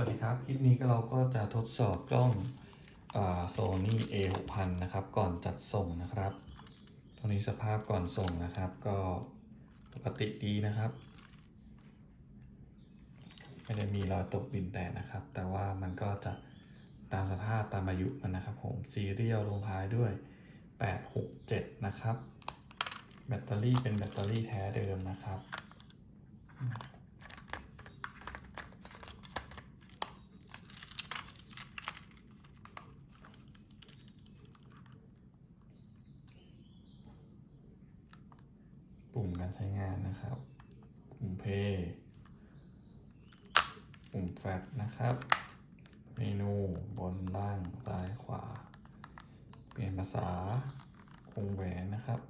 วัสดีครับ คลิปนี้ก็เราก็จะทดสอบกล้องโซนี่ A 6 0 0นะครับ ก่อนจัดส่งนะครับ ตรงนี้สภาพก่อนส่งนะครับ ก็ปกติดีนะครับ ไม่ได้มีรอยตกดินแดดนะครับ แต่ว่ามันก็จะตามสภาพตามอายุมันนะครับ ผมซีเรียลลงท้ายด้วย 867 นะครับ แบตเตอรี่เป็นแบตเตอรี่แท้เดิมนะครับ ปุ่มการใช้งานนะครับ ปุ่มเพย์ปุ่มแฟลชนะครับ เมนูบนล่างซ้ายขวา เปลี่ยนภาษาวงแหวนนะครับ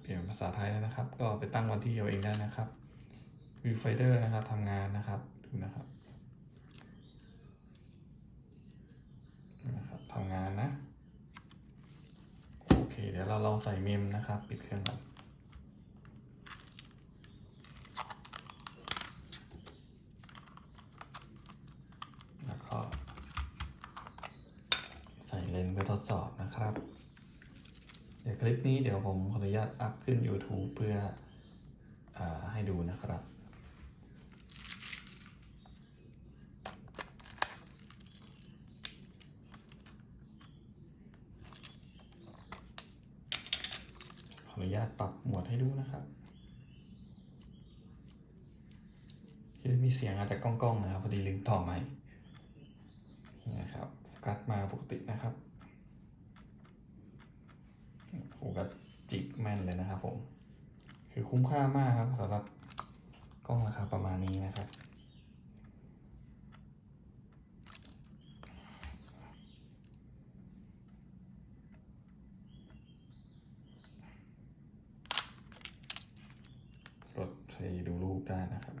เปลี่ยนภาษาไทยแล้วนะครับ ก็ไปตั้งวันที่เอาเองได้นะครับวิวไฟเดอร์นะครับทำงานนะครับดูนะครับทำงานนะ โอ เดี๋ยวเราลองใส่เมมนะครับ ปิดเครื่องก่อนแล้วก็ ใส่เลนส์เพื่อทดสอบนะครับ เดี๋ยวคลิปนี้เดี๋ยวผมขออนุญาตอัพขึ้น YouTube เพื่ออให้ดูนะครับ ออนุญาตปรับหมวดให้ดูนะครับคือมีเสียงอาจจะก้องๆนะครับพอดีลืมต่อใหม่นี่นะครับโฟกัสมาปกตินะครับโฟกัสจิกแม่นเลยนะครับผม คือคุ้มค่ามากครับสำหรับกล้องราคาประมาณนี้นะครับ กด ไปดูรูปได้นะครับ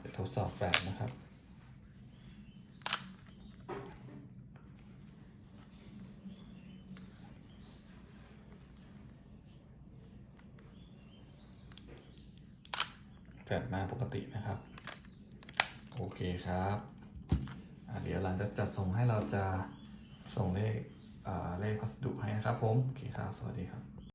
เดี๋ยวทดสอบแฟลชนะครับแฟลชมาปกตินะครับ โอเคครับเดี๋ยวหลังจากจัดส่งให้เราจะส่งเลข อ่าเล่พัสดุให้นะครับผม โอเคครับ สวัสดีครับ